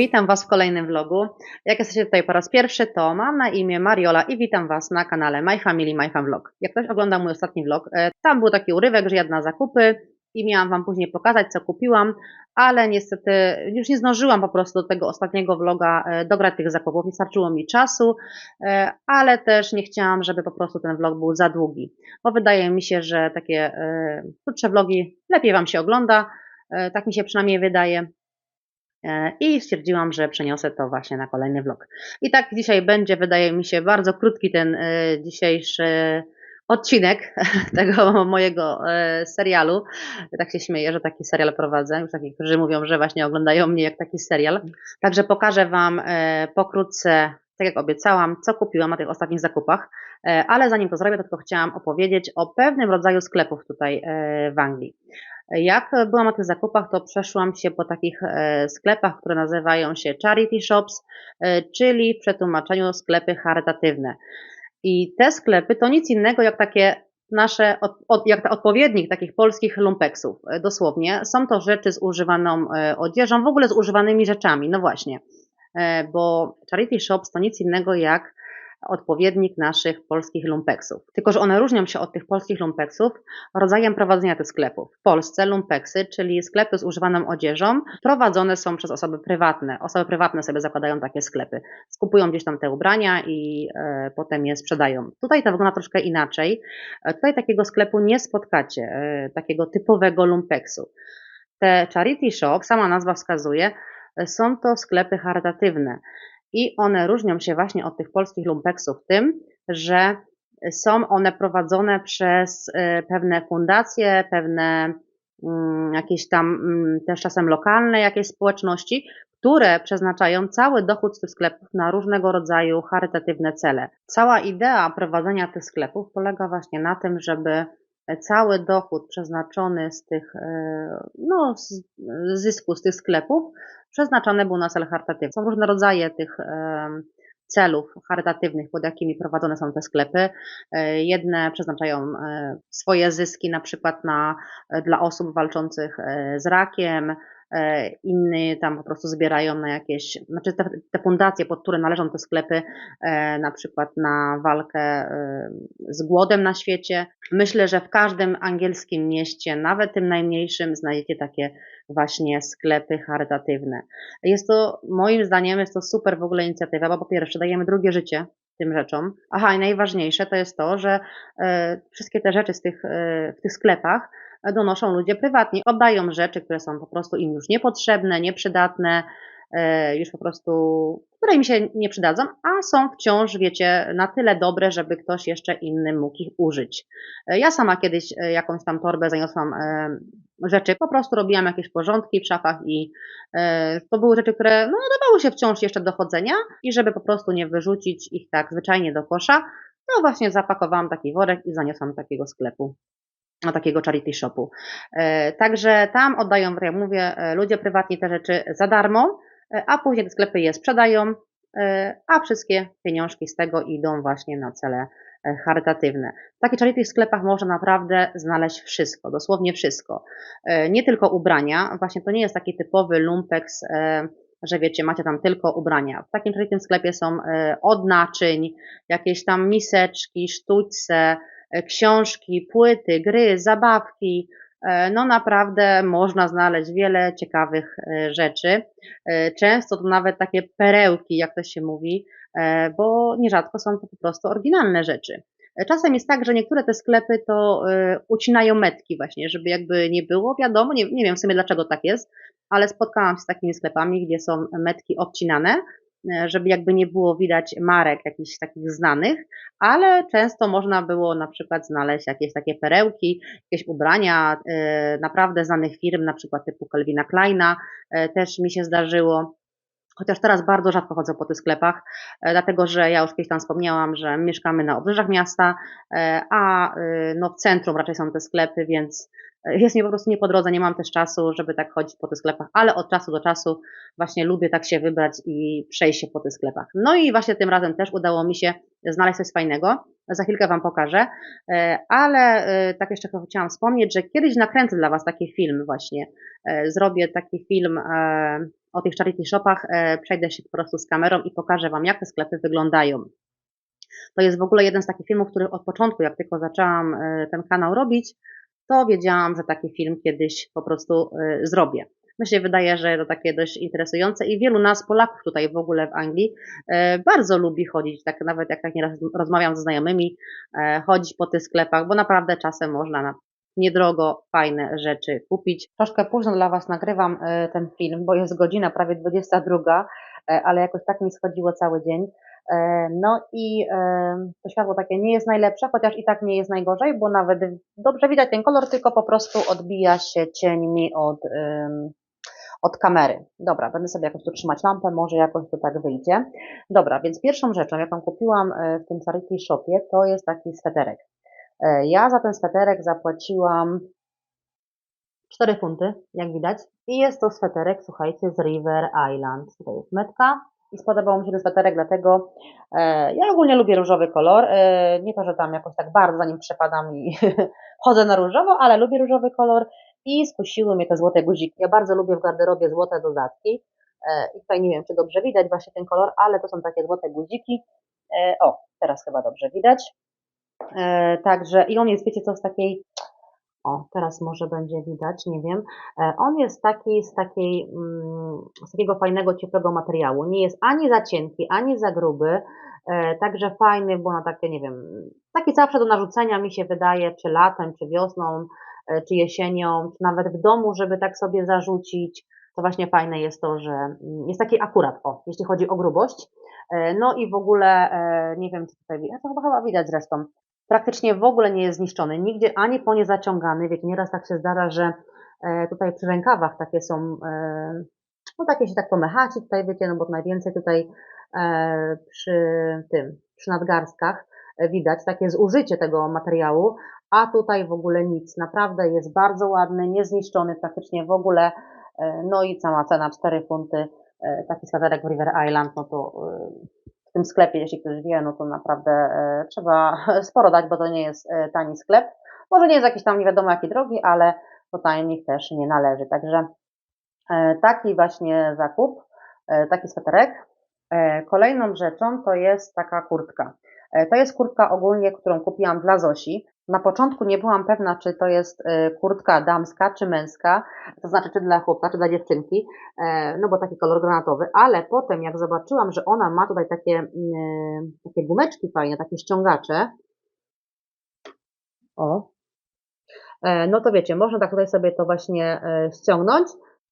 Witam Was w kolejnym vlogu. Jak jesteście tutaj po raz pierwszy, to mam na imię Mariola i witam Was na kanale My Family My Fam Vlog. Jak ktoś ogląda mój ostatni vlog, e, tam był taki urywek, że jadę na zakupy i miałam Wam później pokazać, co kupiłam, ale niestety już nie zdążyłam po prostu do tego ostatniego vloga e, dograć tych zakupów, nie starczyło mi czasu, e, ale też nie chciałam, żeby po prostu ten vlog był za długi, bo wydaje mi się, że takie krótsze vlogi lepiej Wam się ogląda, tak mi się przynajmniej wydaje. E, I stwierdziłam, że przeniosę to właśnie na kolejny vlog. I tak dzisiaj będzie, wydaje mi się, bardzo krótki ten e, dzisiejszy odcinek tego mojego e, serialu. Tak się śmieję, że taki serial prowadzę. Już takich, którzy mówią, że właśnie oglądają mnie jak taki serial. Także pokażę Wam pokrótce, tak jak obiecałam, co kupiłam na tych ostatnich zakupach. Ale zanim to zrobię, to tylko chciałam opowiedzieć o pewnym rodzaju sklepów tutaj w Anglii. Jak byłam na tych zakupach, to przeszłam się po takich e, sklepach, które nazywają się charity shops, e, czyli w przetłumaczeniu sklepy charytatywne. I te sklepy to nic innego jak takie nasze, jak odpowiednik takich polskich lumpeksów, e, dosłownie. Są to rzeczy z używaną odzieżą, w ogóle z używanymi rzeczami, no właśnie. Bo charity shops to nic innego jak odpowiednik naszych polskich lumpeksów. Tylko, że one różnią się od tych polskich lumpeksów rodzajem prowadzenia tych sklepów. W Polsce lumpeksy, czyli sklepy z używaną odzieżą, prowadzone są przez osoby prywatne. Osoby prywatne sobie zakładają takie sklepy. Skupują gdzieś tam te ubrania i e, potem je sprzedają. Tutaj to wygląda troszkę inaczej. E, tutaj takiego sklepu nie spotkacie, e, takiego typowego lumpeksu. Te charity shop, sama nazwa wskazuje, e, są to sklepy charytatywne i one różnią się właśnie od tych polskich lumpeksów tym, że są one prowadzone przez e, pewne fundacje, pewne mm, jakieś tam mm, też czasem lokalne jakieś społeczności, które przeznaczają cały dochód z tych sklepów na różnego rodzaju charytatywne cele. Cała idea prowadzenia tych sklepów polega właśnie na tym, żeby cały dochód przeznaczony z tych, e, no, z zysku z tych sklepów przeznaczony był na cel charytatywny. Są różne rodzaje tych e, celów charytatywnych, pod jakimi prowadzone są te sklepy. E, Jedne przeznaczają swoje zyski na przykład na, dla osób walczących z rakiem, inni tam po prostu zbierają na jakieś, znaczy te, te fundacje, pod które należą te sklepy, e, na przykład na walkę e, z głodem na świecie. Myślę, że w każdym angielskim mieście, nawet tym najmniejszym, znajdziecie takie właśnie sklepy charytatywne. Jest to, moim zdaniem, jest to super w ogóle inicjatywa, bo po pierwsze dajemy drugie życie tym rzeczom. Aha, i najważniejsze to jest to, że e, wszystkie te rzeczy z tych, e, w tych sklepach donoszą ludzie prywatnie. Oddają rzeczy, które są po prostu im już niepotrzebne, nieprzydatne, e, już po prostu, które im się nie przydadzą, a są wciąż, wiecie, na tyle dobre, żeby ktoś jeszcze inny mógł ich użyć. E, Ja sama kiedyś e, jakąś tam torbę zaniosłam rzeczy, po prostu robiłam jakieś porządki w szafach i to były rzeczy, które no, nadawały się wciąż jeszcze do chodzenia i żeby po prostu nie wyrzucić ich tak zwyczajnie do kosza, to właśnie zapakowałam taki worek i zaniosłam do takiego sklepu takiego charity shopu. E, Także tam oddają, tak jak mówię, e, ludzie prywatni te rzeczy za darmo, e, a później te sklepy je sprzedają, a wszystkie pieniążki z tego idą właśnie na cele charytatywne. W takich charity sklepach można naprawdę znaleźć wszystko, dosłownie wszystko. Nie tylko ubrania, właśnie to nie jest taki typowy lumpex, e, że wiecie, macie tam tylko ubrania. W takim charity sklepie są e, od naczyń, jakieś tam miseczki, sztućce, książki, płyty, gry, zabawki. E, No naprawdę można znaleźć wiele ciekawych e, rzeczy. E, Często to nawet takie perełki, jak to się mówi, e, bo nierzadko są to po prostu oryginalne rzeczy. E, Czasem jest tak, że niektóre te sklepy to e, ucinają metki właśnie, żeby jakby nie było wiadomo, nie, nie wiem w sumie dlaczego tak jest, ale spotkałam się z takimi sklepami, gdzie są metki obcinane, e, żeby jakby nie było widać marek jakichś takich znanych, ale często można było na przykład znaleźć jakieś takie perełki, jakieś ubrania e, naprawdę znanych firm, na przykład typu Calvina Kleina, e, też mi się zdarzyło. Chociaż teraz bardzo rzadko chodzę po tych sklepach, e, dlatego że ja już kiedyś tam wspomniałam, że mieszkamy na obrzeżach miasta, e, a e, no w centrum raczej są te sklepy, więc e, jest mi po prostu nie po drodze, nie mam też czasu, żeby tak chodzić po tych sklepach, ale od czasu do czasu właśnie lubię tak się wybrać i przejść się po tych sklepach. No i właśnie tym razem też udało mi się znaleźć coś fajnego. Za chwilkę Wam pokażę, E, ale e, tak jeszcze chciałam wspomnieć, że kiedyś nakręcę dla Was taki film właśnie. E, Zrobię taki film, o tych charity shopach, przejdę się po prostu z kamerą i pokażę Wam, jak te sklepy wyglądają. To jest w ogóle jeden z takich filmów, który od początku, jak tylko zaczęłam ten kanał robić, to wiedziałam, że taki film kiedyś po prostu e, zrobię. Mi się wydaje, że to takie dość interesujące i wielu nas, Polaków tutaj w ogóle w Anglii, e, bardzo lubi chodzić, tak nawet jak tak nieraz rozmawiam ze znajomymi, chodzić po tych sklepach, bo naprawdę czasem można na niedrogo fajne rzeczy kupić. Troszkę późno dla Was nagrywam ten film, bo jest godzina prawie 22, ale jakoś tak mi schodziło cały dzień. E, no i e, to światło takie nie jest najlepsze, chociaż i tak nie jest najgorzej, bo nawet dobrze widać ten kolor, tylko po prostu odbija się cień od, od kamery. Dobra, będę sobie jakoś tu trzymać lampę, może jakoś to tak wyjdzie. Dobra, więc pierwszą rzeczą, jaką kupiłam e, w tym Charity Shopie, to jest taki sweterek. Ja za ten sweterek zapłaciłam 4 funty, jak widać. I jest to sweterek, słuchajcie, z River Island. Tutaj jest metka, i spodobał mi się ten sweterek, dlatego e, ja ogólnie lubię różowy kolor. E, nie to, że tam jakoś tak bardzo za nim przepadam i chodzę na różowo, ale lubię różowy kolor i skusiły mnie te złote guziki. Ja bardzo lubię w garderobie złote dodatki. E, I tutaj nie wiem, czy dobrze widać właśnie ten kolor, ale to są takie złote guziki. E, o, teraz chyba dobrze widać. E, także i on jest, wiecie co, z takiej o, teraz może będzie widać, nie wiem. E, on jest taki z, takiej, mm, z takiego fajnego, ciepłego materiału. Nie jest ani za cienki, ani za gruby. E, także fajny, bo na takie, nie wiem, taki zawsze do narzucenia mi się wydaje, czy latem, czy wiosną, e, czy jesienią, czy nawet w domu, żeby tak sobie zarzucić. To właśnie fajne jest to, że jest taki akurat, o, jeśli chodzi o grubość. No i w ogóle, nie wiem, czy tutaj to chyba widać zresztą, praktycznie w ogóle nie jest zniszczony, nigdzie ani po nie zaciągany. Wiecie, nieraz tak się zdarza, że e, tutaj przy rękawach takie są, e, no takie się tak pomechaci tutaj, wiecie, no bo najwięcej tutaj e, przy tym, przy nadgarstkach widać takie zużycie tego materiału, a tutaj w ogóle nic. Naprawdę jest bardzo ładny, niezniszczony praktycznie w ogóle. No i cała cena 4 funty. Taki sweterek w River Island, no to w tym sklepie, jeśli ktoś wie, no to naprawdę e, trzeba sporo dać, bo to nie jest e, tani sklep. Może nie jest jakiś tam nie wiadomo jaki drogi, ale to tajemnik też nie należy. Także e, taki właśnie zakup, taki sweterek. Kolejną rzeczą to jest taka kurtka. To jest kurtka ogólnie, którą kupiłam dla Zosi. Na początku nie byłam pewna, czy to jest e, kurtka damska, czy męska, to znaczy czy dla chłopca, czy dla dziewczynki, e, no bo taki kolor granatowy, ale potem jak zobaczyłam, że ona ma tutaj takie, mm, e, takie gumeczki fajne, takie ściągacze, o, no to wiecie, można tak tutaj sobie to właśnie ściągnąć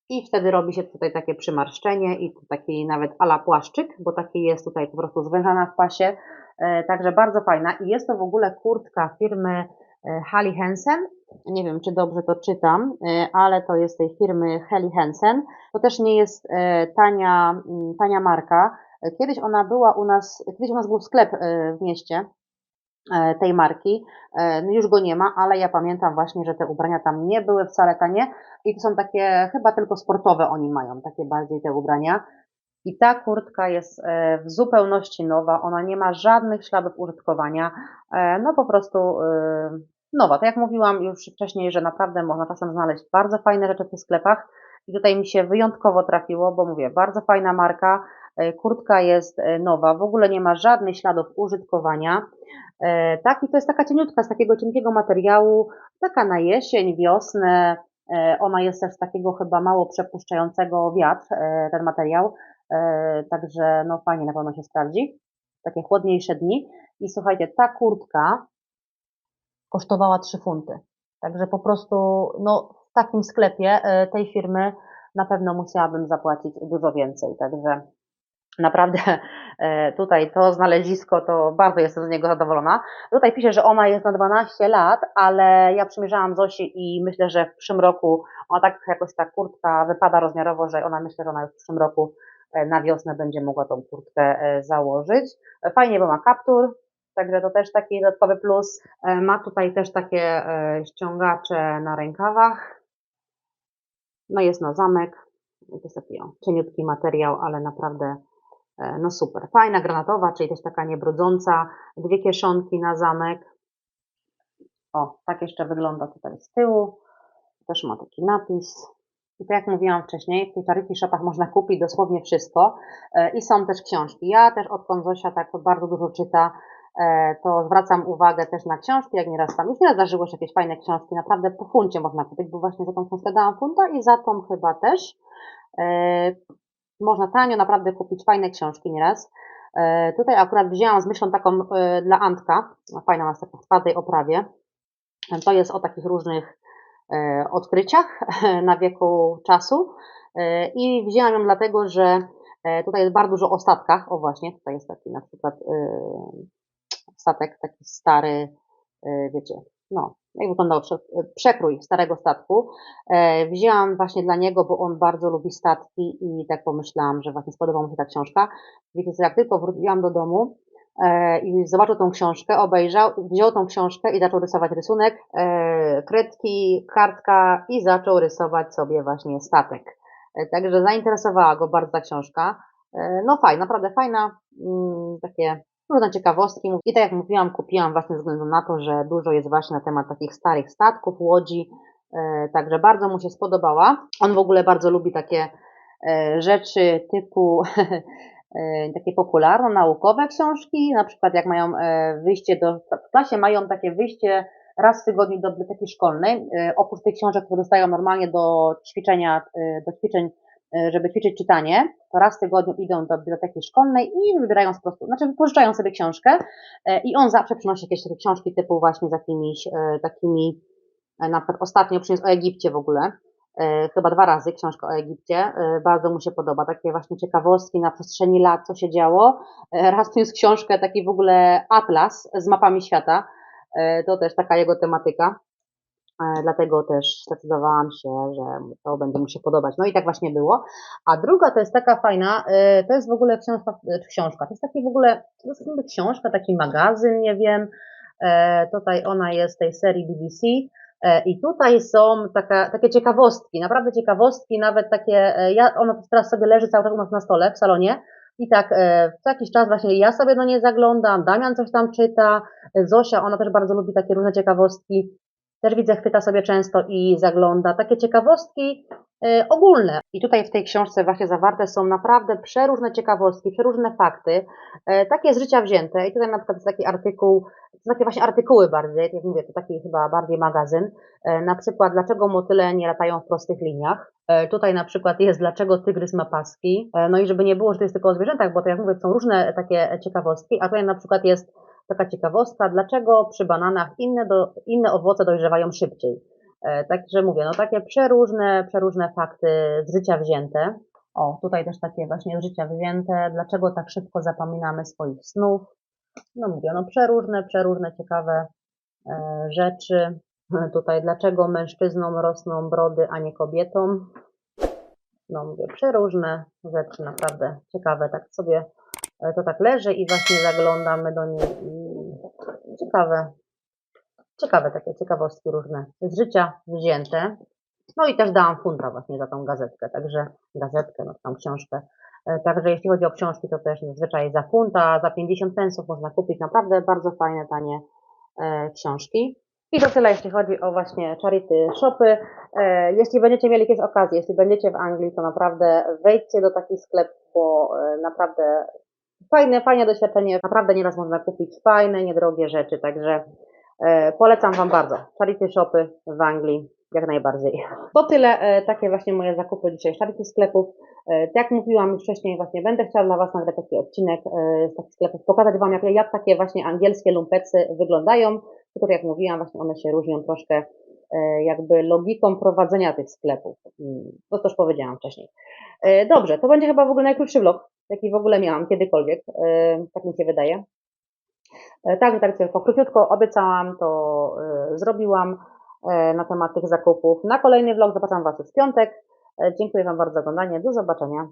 i wtedy robi się tutaj takie przymarszczenie i taki nawet ala płaszczyk, bo taki jest tutaj po prostu zwężana w pasie, E, także bardzo fajna i jest to w ogóle kurtka firmy e, Halli Hansen. Nie wiem, czy dobrze to czytam, e, ale to jest tej firmy Halli Hansen. To też nie jest tania, tania marka. Kiedyś ona była u nas, kiedyś u nas był sklep w mieście tej marki. No już go nie ma, ale ja pamiętam właśnie, że te ubrania tam nie były wcale tanie i to są takie, chyba tylko sportowe oni mają, takie bardziej te ubrania. I ta kurtka jest e, w zupełności nowa, ona nie ma żadnych śladów użytkowania, e, no po prostu e, nowa. Tak jak mówiłam już wcześniej, że naprawdę można czasem znaleźć bardzo fajne rzeczy w tych sklepach i tutaj mi się wyjątkowo trafiło, bo mówię, bardzo fajna marka, kurtka jest nowa, w ogóle nie ma żadnych śladów użytkowania. Tak, i to jest taka cieniutka z takiego cienkiego materiału, taka na jesień, wiosnę. Ona jest też takiego chyba mało przepuszczającego wiatr, ten materiał. E, także no fajnie na pewno się sprawdzi. Takie chłodniejsze dni. I słuchajcie, ta kurtka kosztowała 3 funty. Także po prostu no, w takim sklepie e, tej firmy na pewno musiałabym zapłacić dużo więcej. Także naprawdę e, tutaj to znalezisko, to bardzo jestem z niego zadowolona. Tutaj pisze, że ona jest na 12 lat, ale ja przymierzałam Zosi i myślę, że w przyszłym roku ona tak jakoś ta kurtka wypada rozmiarowo, że ona myślę, że ona już w przyszłym roku na wiosnę będzie mogła tą kurtkę e, założyć. Fajnie, bo ma kaptur, także to też taki dodatkowy plus. E, ma tutaj też takie ściągacze na rękawach. No jest na zamek. To jest taki cieniutki materiał, ale naprawdę no super. Fajna granatowa, czyli też taka niebrudząca. Dwie kieszonki na zamek. O, tak jeszcze wygląda tutaj z tyłu. Też ma taki napis. I tak jak mówiłam wcześniej, w tych charity shopach można kupić dosłownie wszystko e, i są też książki. Ja też odkąd Zosia tak bardzo dużo czyta, e, to zwracam uwagę też na książki, jak nieraz tam, już nieraz zdarzyło się jakieś fajne książki, naprawdę po funcie można kupić, bo właśnie za tą książkę dałam funta i za tą chyba też. E, Można tanio naprawdę kupić fajne książki nieraz. Tutaj akurat wzięłam z myślą taką dla Antka, fajna ma w twardej oprawie. To jest o takich różnych odkryciach na wieku czasu E, i wzięłam ją dlatego, że e, tutaj jest bardzo dużo o statkach. O właśnie, tutaj jest taki na przykład e, statek, taki stary, e, wiecie, no, jak wyglądał prze- przekrój starego statku. E, Wzięłam właśnie dla niego, bo on bardzo lubi statki i tak pomyślałam, że właśnie spodoba mu się ta książka. Co, jak tylko wróciłam do domu, e, i zobaczył tą książkę, obejrzał, wziął tą książkę i zaczął rysować rysunek, e, kredki, kartka i zaczął rysować sobie właśnie statek. E, Także zainteresowała go bardzo ta książka. E, No fajna, naprawdę fajna, mm, takie różne ciekawostki. I tak jak mówiłam, kupiłam właśnie ze względu na to, że dużo jest właśnie na temat takich starych statków, łodzi, e, także bardzo mu się spodobała. On w ogóle bardzo lubi takie e, rzeczy typu e, takie popularno-naukowe książki, na przykład jak mają e, wyjście do, w klasie mają takie wyjście raz w tygodniu do biblioteki szkolnej, e, oprócz tych książek, które dostają normalnie do ćwiczenia, e, do ćwiczeń, e, żeby ćwiczyć czytanie, to raz w tygodniu idą do biblioteki szkolnej i wybierają po prostu, znaczy pożyczają sobie książkę e, i on zawsze przynosi jakieś takie książki typu właśnie z jakimiś e, takimi, e, na przykład ostatnio przyniósł o Egipcie w ogóle, e, chyba dwa razy książkę o Egipcie, e, bardzo mu się podoba, takie właśnie ciekawostki na przestrzeni lat, co się działo. E, Raz przyniósł książkę, taki w ogóle atlas z mapami świata, E, to też taka jego tematyka, E, dlatego też zdecydowałam się, że to będzie mu się podobać. No i tak właśnie było. A druga to jest taka fajna, e, to jest w ogóle książka, e, książka, to jest taki w ogóle, to jest książka, taki magazyn, nie wiem, E, tutaj ona jest z tej serii BBC, E, I tutaj są taka, takie ciekawostki, naprawdę ciekawostki, nawet takie, e, ja, ona teraz sobie leży cały czas u nas na stole w salonie i tak e, co jakiś czas właśnie ja sobie do niej zaglądam, Damian coś tam czyta, e, Zosia, ona też bardzo lubi takie różne ciekawostki, też widzę, chwyta sobie często i zagląda. Takie ciekawostki e, ogólne. I tutaj w tej książce właśnie zawarte są naprawdę przeróżne ciekawostki, przeróżne fakty, e, takie z życia wzięte. I tutaj na przykład jest taki artykuł, takie właśnie artykuły bardziej, jak mówię, to taki chyba bardziej magazyn. E, na przykład, dlaczego motyle nie latają w prostych liniach. Tutaj na przykład jest, dlaczego tygrys ma paski. No i żeby nie było, że to jest tylko o zwierzętach, bo to jak mówię, są różne takie ciekawostki, a tutaj na przykład jest taka ciekawostka, dlaczego przy bananach inne, do, inne owoce dojrzewają szybciej. E, Także mówię, no takie przeróżne, przeróżne fakty z życia wzięte. O, tutaj też takie właśnie z życia wzięte, dlaczego tak szybko zapominamy swoich snów. No mówię, no przeróżne, przeróżne ciekawe e, rzeczy. Tutaj dlaczego mężczyznom rosną brody, a nie kobietom. No mówię, przeróżne rzeczy, naprawdę ciekawe. Tak sobie to tak leży i właśnie zaglądamy do niej ciekawe, ciekawe takie ciekawostki różne z życia wzięte. No i też dałam funta właśnie za tą gazetkę, także gazetkę, no tą książkę. E, Także jeśli chodzi o książki, to też zazwyczaj za funta, za 50 pensów można kupić naprawdę bardzo fajne, tanie e, książki. I to tyle, jeśli chodzi o właśnie charity shopy. E, Jeśli będziecie mieli jakieś okazje, jeśli będziecie w Anglii, to naprawdę wejdźcie do takich sklepów, bo naprawdę fajne, fajne doświadczenie. Naprawdę nieraz można kupić fajne, niedrogie rzeczy, także e, polecam Wam bardzo. Charity shopy w Anglii jak najbardziej. To tyle, e, takie właśnie moje zakupy dzisiaj z charity sklepów. E, jak mówiłam już wcześniej, właśnie będę chciała dla Was nagrać taki odcinek e, z takich sklepów, pokazać Wam jak, jak takie właśnie angielskie lumpeksy wyglądają. Tylko jak mówiłam, właśnie one się różnią troszkę e, jakby logiką prowadzenia tych sklepów. Mm, To też powiedziałam wcześniej. E, Dobrze, to będzie chyba w ogóle najkrótszy vlog, jaki w ogóle miałam kiedykolwiek, e, tak mi się wydaje. E, Tak, tak tylko króciutko obiecałam, to e, zrobiłam na temat tych zakupów. Na kolejny vlog zapraszam Was już w piątek. Dziękuję Wam bardzo za oglądanie. Do zobaczenia.